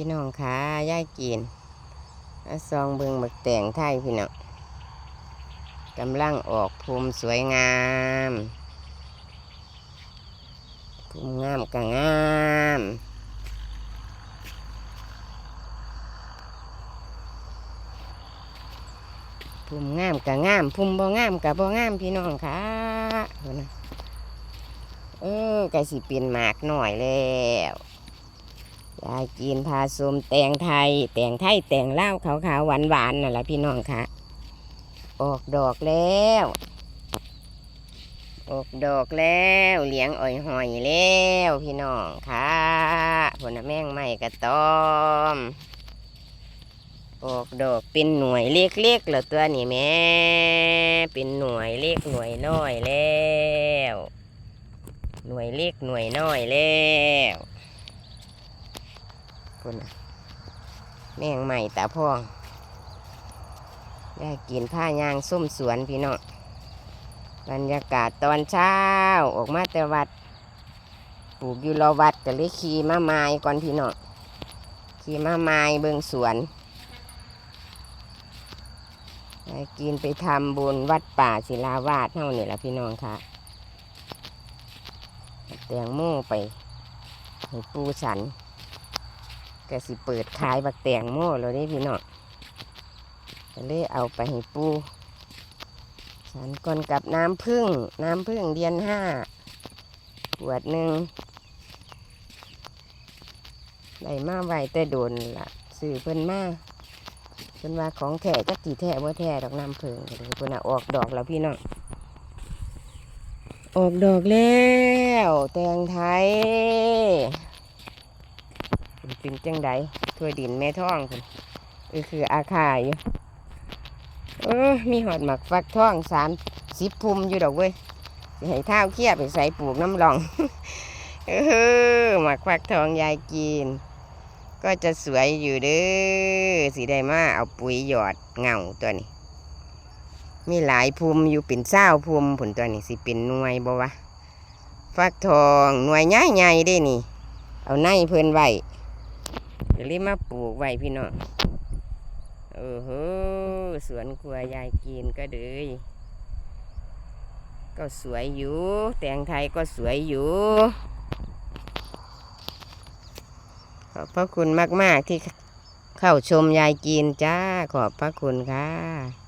พี่น้องขาย่ายกินซองเบิงบักแต่งไทยพี่น้องกำลังออกภูมิสวยงามภูมิงามกะงามภูมิงามกะงามภูมิบ่งามกะบ่งามพี่น้องค่ะเออไก่สิเปลี่ยนหมากหน่อยแล้ว ยายกินพาสมแตงไทย แตงไทยแตงเล่าขาวขาวหวานหวานๆนั่นแหละพี่น้องคะออกดอกแล้ว ออกดอกแล้วเลี้ยงอ่อยหอยแล้วพี่น้องค่ะผลแมงใหม่กระตอม ออกดอกเป็นหน่วยเล็กๆแล้วตัวนี้แม่เป็นหน่วยเล็กหน่วยน้อยแล้ว หน่วยเล็กหน่วยน้อยแล้ว พุ่นน่ะแมงใหม่ตาพองได้กินผ้ายางส้มสวนพี่น้องบรรยากาศตอนเช้า ออกมาแต่วัดปลูกอยู่รอวัดก็เลยขี่มาไม้ก่อนพี่น้องขี่มาไม้เบิงสวนได้กินไปทำบุญวัดป่าศิลาวาสเท่านี่แหละพี่น้องค่ะแตงโมไปให้ปูสัน ก็สิเปิดขายบักแตงโม่แล้วนี่พี่น้องเลยเอาไปให้ปูฉันก่อนกับน้ำพึ่ง น้ำพึ่งเดือนห้าขวดหนึ่งได้มาไวแต่โดนละสื่อเพิ่นมาเพิ่นว่าของแท้จักกี่แท้ว่าแท้ดอกน้ำพึ่งก็เลยเพิ่นออกดอกแล้วพี่น้องออกดอกแล้ว แตงไทย เป็นจังใดถ้วดินแม่ท้องคุณเออคืออาคาอยู่เออมีหอดหมักฟักท้องสามสิบภูมิอยู่ดอกเว้ยให้เท้าเคียไปใส่ปลูกน้ำหลองเออหมักฟักทองยายกิน ก็จะสวยอยู่เด้อสีได้มาเอาปุ๋ยหยอดเงาตัวนี้ มีหลายภูมิอยู่เป็นเศร้าภูมิผลตัวนี้สิเป็นหน่วยบ่วะฟักทองหน่วยใหญ่ๆได้นี่ เอาในเพิ่นไว้ ก็เลยวรีบมาปลูกไว้พี่น้องเออเฮ้อสวนกลัวยายกินก็เลยก็สวยอยู่ แตงไทยก็สวยอยู่ ขอบพระคุณมาก ๆ ที่เข้าชมยายกินจ้า ขอบพระคุณค่ะ